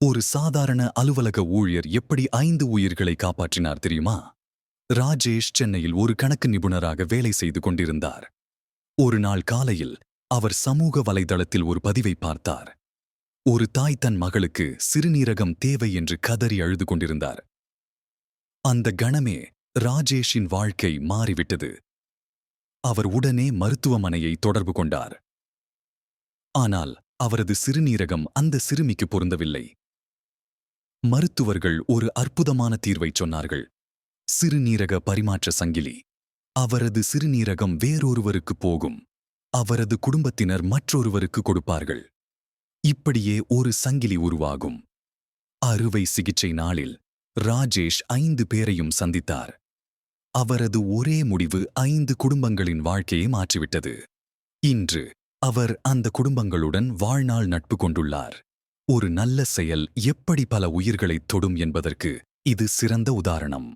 ஒரு சாதாரண அலுவலக ஊழியர் எப்படி ஐந்து உயிர்களை காப்பாற்றினார் தெரியுமா? ராஜேஷ் சென்னையில் ஒரு கணக்கு நிபுணராக வேலை செய்து கொண்டிருந்தார். ஒரு நாள் காலையில் அவர் சமூக வலைதளத்தில் ஒரு பதிவை பார்த்தார். ஒரு தாய் தன் மகளுக்கு சிறுநீரகம் தேவை என்று கதறி அழுது கொண்டிருந்தார். அந்த கணமே ராஜேஷின் வாழ்க்கை மாறிவிட்டது. அவர் உடனே மருத்துவமனையை தொடர்பு கொண்டார். ஆனால் அவரது சிறுநீரகம் அந்த சிறுமிக்கு பொருந்தவில்லை. மருத்துவர்கள் ஒரு அற்புதமான தீர்வைச் சொன்னார்கள். சிறுநீரக பரிமாற்ற சங்கிலி. அவரது சிறுநீரகம் வேறொருவருக்கு போகும். அவரது குடும்பத்தினர் மற்றொருவருக்கு கொடுப்பார்கள். இப்படியே ஒரு சங்கிலி உருவாகும். அறுவை சிகிச்சை நாளில் ராஜேஷ் ஐந்து பேரையும் சந்தித்தார். அவரது ஒரே முடிவு ஐந்து குடும்பங்களின் வாழ்க்கையை மாற்றிவிட்டது. இன்று அவர் அந்த குடும்பங்களுடன் வாழ்நாள் நட்பு கொண்டுள்ளார். ஒரு நல்ல செயல் எப்படி பல உயிர்களைத் தொடும் என்பதற்கு இது சிறந்த உதாரணம்.